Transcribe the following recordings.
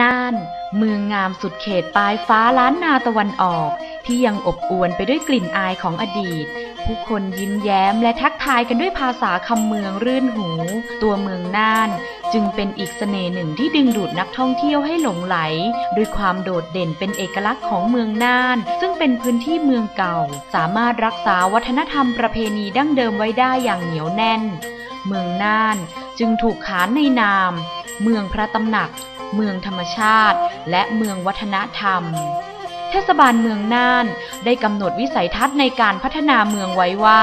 น่าน เมืองงามสุดเขตปลายฟ้าล้านนาตะวันออก ที่ยังอบอวลไปด้วยกลิ่นอายของอดีต ผู้คนยิ้มแย้มและทักทายกันด้วยภาษาคำเมืองรื่นหู ตัวเมืองน่าน จึงเป็นอีกเสน่ห์หนึ่งที่ดึงดูดนักท่องเที่ยวให้หลงไหล ด้วยความโดดเด่นเป็นเอกลักษณ์ของเมืองน่าน ซึ่งเป็นพื้นที่เมืองเก่า สามารถรักษาวัฒนธรรมประเพณีดั้งเดิมไว้ได้อย่างเหนียวแน่น เมืองน่านจึงถูกขานในนาม เมืองพระตำหนัก เมืองธรรมชาติ และเมืองวัฒนธรรม เทศบาลเมืองน่านได้กำหนดวิสัยทัศน์ในการพัฒนาเมืองไว้ว่า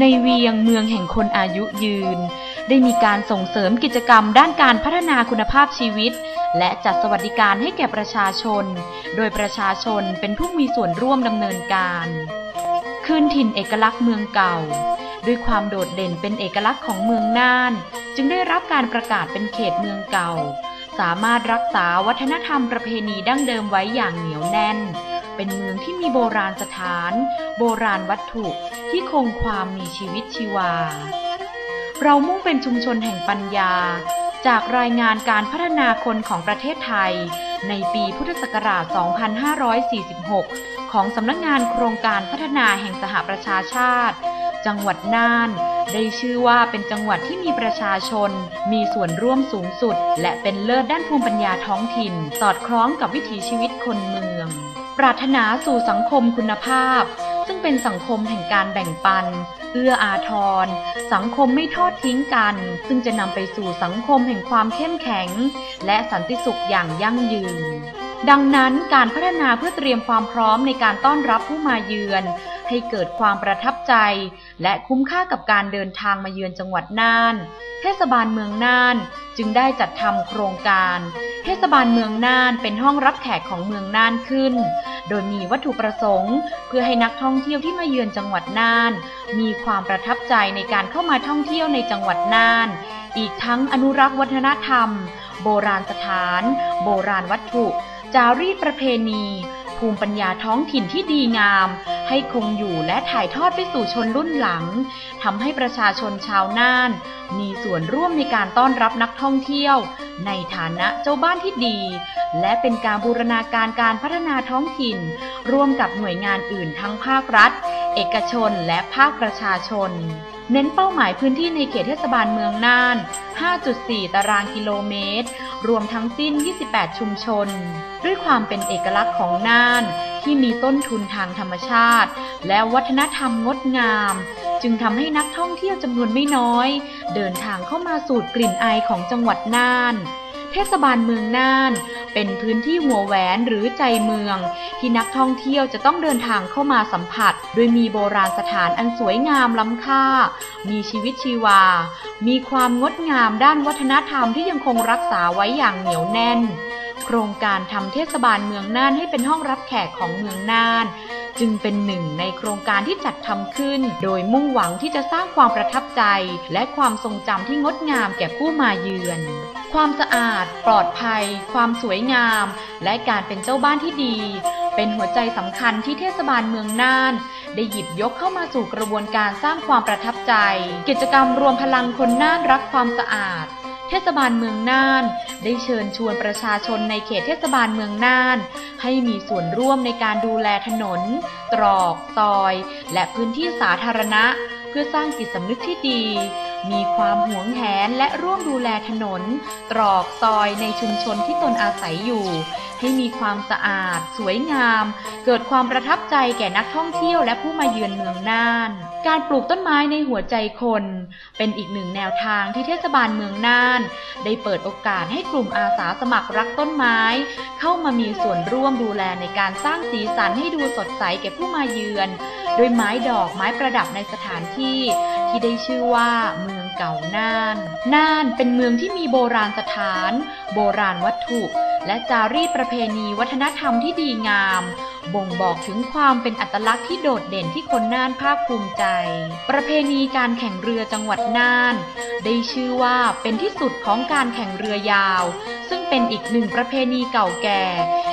ในเวียงเมืองแห่งคนอายุยืน ได้มีการส่งเสริมกิจกรรมด้านการพัฒนาคุณภาพชีวิต และจัดสวัสดิการให้แก่ประชาชน โดยประชาชนเป็นผู้มีส่วนร่วมดำเนินการคืนถิ่นเอกลักษณ์เมืองเก่า ด้วยความโดดเด่นเป็นเอกลักษณ์ของเมืองน่าน จึงได้รับการประกาศเป็นเขตเมืองเก่า สามารถรักษาวัฒนธรรมประเพณีดั้งเดิมไว้อย่างเหนียวแน่น เป็นเมืองที่มีโบราณสถาน โบราณวัตถุที่คงความมีชีวิตชีวา เรามุ่งเป็นชุมชนแห่งปัญญา จากรายงานการพัฒนาคนของประเทศไทย ในปีพุทธศักราช 2546 ของสำนักงานโครงการพัฒนาแห่งสหประชาชาติ จังหวัดน่าน ได้ชื่อว่าเป็นจังหวัดที่มีประชาชน มีส่วนร่วมสูงสุด และเป็นเลิศด้านภูมิปัญญาท้องถิ่น สอดคล้องกับวิถีชีวิตคนเมือง ปรารถนาสู่สังคมคุณภาพ ซึ่งเป็นสังคมแห่งการแบ่งปัน เอื้ออาทร สังคมไม่ทอดทิ้งกัน ซึ่งจะนำไปสู่สังคมแห่งความเข้มแข็ง และสันติสุขอย่างยั่งยืนดังนั้นการพัฒนาเพื่อเตรียมความพร้อมในการต้อนรับผู้มาเยือน ให้เกิดความประทับใจ และคุ้มค่ากับการเดินทางมาเยือนจังหวัดน่าน เทศบาลเมืองน่านจึงได้จัดทำโครงการ เทศบาลเมืองน่านเป็นห้องรับแขกของเมืองน่านขึ้น โดยมีวัตถุประสงค์ เพื่อให้นักท่องเที่ยวที่มาเยือนจังหวัดน่าน มีความประทับใจในการเข้ามาท่องเที่ยวในจังหวัดน่าน อีกทั้งอนุรักษ์วัฒนธรรม โบราณสถาน โบราณวัตถุ จารีตประเพณี ภูมิปัญญาท้องถิ่นที่ดีงาม ให้คงอยู่และถ่ายทอดไปสู่ชนรุ่นหลังทำให้ประชาชนชาวน่าน มีส่วนร่วมในการต้อนรับนักท่องเที่ยว ในฐานะเจ้าบ้านที่ดี และเป็นการบูรณาการการพัฒนาท้องถิ่น ร่วมกับหน่วยงานอื่นทั้งภาครัฐ เอกชนและภาคประชาชน เน้นเป้าหมายพื้นที่ในเขตเทศบาลเมืองน่าน 5.4 ตารางกิโลเมตร รวมทั้งสิ้น 28 ชุมชน ด้วยความเป็นเอกลักษณ์ของน่าน ที่มีต้นทุนทางธรรมชาติ และวัฒนธรรมงดงาม จึงทำให้นักท่องเที่ยวจำนวนไม่น้อย เดินทางเข้ามาสูดกลิ่นอายของจังหวัดน่าน ทศบาลเมืองน่าน เป็นพื้นที่หัวแหวนหรือใจเมือง ที่นักท่องเที่ยวจะต้องเดินทางเข้ามาสัมผัส โดยมีโบราณสถานอันสวยงามล้ำค่า มีชีวิตชีวา มีความงดงามด้านวัฒนธรรมที่ยังคงรักษาไว้อย่างเหนียวแน่น โครงการทำเทศบาลเมืองน่านให้เป็นห้องรับแขกของเมืองน่าน จึงเป็นหนึ่งในโครงการที่จัดทำขึ้น โดยมุ่งหวังที่จะสร้างความประทับใจ และความทรงจำที่งดงามแก่ผู้มาเยือน ความสะอาด ปลอดภัย ความสวยงาม และการเป็นเจ้าบ้านที่ดี เป็นหัวใจสำคัญที่เทศบาลเมืองน่าน ได้หยิบยกเข้ามาสู่กระบวนการสร้างความประทับใจ กิจกรรมรวมพลังคนน่านรักความสะอาด เทศบาลเมืองน่าน ได้เชิญชวนประชาชนในเขตเทศบาลเมืองน่าน ให้มีส่วนร่วมในการดูแลถนน ตรอก ซอย และพื้นที่สาธารณะ เพื่อสร้างจิตสำนึกที่ดี มีความหวงแหนและร่วมดูแลถนน ตรอกซอยในชุมชนที่ตนอาศัยอยู่ ให้มีความสะอาด สวยงาม เกิดความประทับใจแก่นักท่องเที่ยวและผู้มาเยือนเมืองน่าน การปลูกต้นไม้ในหัวใจคน เป็นอีกหนึ่งแนวทางที่เทศบาลเมืองน่าน ได้เปิดโอกาสให้กลุ่มอาสาสมัครรักต้นไม้ เข้ามามีส่วนร่วมดูแลในการสร้างสีสันให้ดูสดใสแก่ผู้มาเยือน โดยไม้ดอกไม้ประดับในสถานที่ที่ได้ชื่อว่าเมืองเก่าน่าน น่านเป็นเมืองที่มีโบราณสถาน โบราณวัตถุ และจารีตประเพณีวัฒนธรรมที่ดีงาม บ่งบอกถึงความเป็นอัตลักษณ์ที่โดดเด่นที่คนน่านภาคภูมิใจ ประเพณีการแข่งเรือจังหวัดน่าน ได้ชื่อว่าเป็นที่สุดของการแข่งเรือยาว ซึ่งเป็นอีกหนึ่งประเพณีเก่าแก่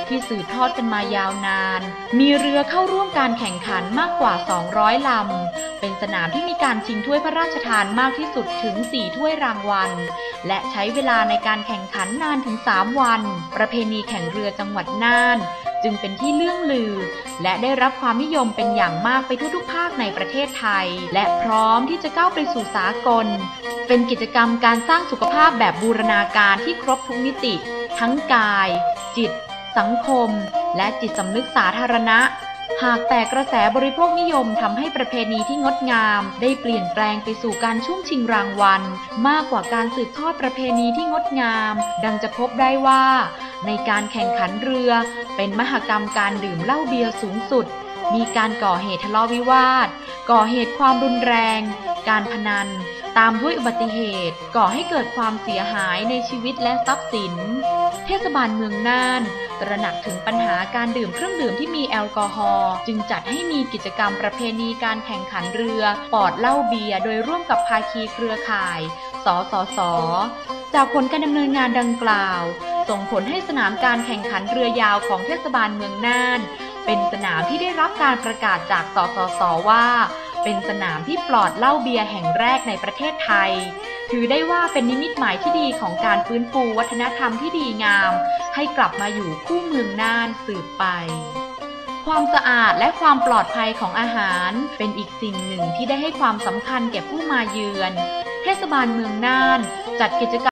ที่สืบทอดกันมายาวนาน มีเรือเข้าร่วมการแข่งขันมากกว่า 200 ลำ เป็นสนามที่มีการชิงถ้วยพระราชทานมากที่สุดถึง 4 ถ้วยรางวัล และใช้เวลาในการแข่งขันนานถึง 3 วัน ประเพณีแข่งเรือจังหวัดน่าน จึงเป็นที่เลื่องลือ และได้รับความนิยมเป็นอย่างมากไปทั่วทุกภาคในประเทศไทย และพร้อมที่จะก้าวไปสู่สากล เป็นกิจกรรมการสร้างสุขภาพแบบบูรณาการที่ครบทุกมิติ ทั้งกาย จิต สังคม และจิตสำนึกสาธารณะ หากแต่กระแสบริโภคนิยมทำให้ประเพณีที่งดงามได้เปลี่ยนแปลงไปสู่การชุ่มชิงรางวัล มากกว่าการสืบทอดประเพณีที่งดงาม ดังจะพบได้ว่า ในการแข่งขันเรือ เป็นมหกรรมการดื่มเหล้าเบียร์สูงสุด มีการก่อเหตุทะเลาะวิวาท ก่อเหตุความรุนแรง การพนัน ตามด้วยอุบัติเหตุก่อให้เกิดความเสียหายในชีวิตและทรัพย์สิน เทศบาลเมืองน่าน ตระหนักถึงปัญหาการดื่มเครื่องดื่มที่มีแอลกอฮอล์จึงจัดให้มีกิจกรรมประเพณีการแข่งขันเรือปอดเหล้าเบียร์โดยร่วมกับภาคีเครือข่าย สสส จากผลการดำเนินงานดังกล่าว ส่งผลให้สนามการแข่งขันเรือยาวของเทศบาลเมืองน่านเป็นสนามที่ได้รับการประกาศจากสสสว่า เป็นสนามที่ปลอดเหล้าเบียร์แห่งแรกในประเทศไทย ถือได้ว่าเป็นนิมิตหมายที่ดีของการฟื้นฟูวัฒนธรรมที่ดีงาม ให้กลับมาอยู่คู่เมืองน่านสืบไป ความสะอาดและความปลอดภัยของอาหาร เป็นอีกสิ่งหนึ่งที่ได้ให้ความสำคัญแก่ผู้มาเยือน เทศบาลเมืองน่าน จัดกิจกรรม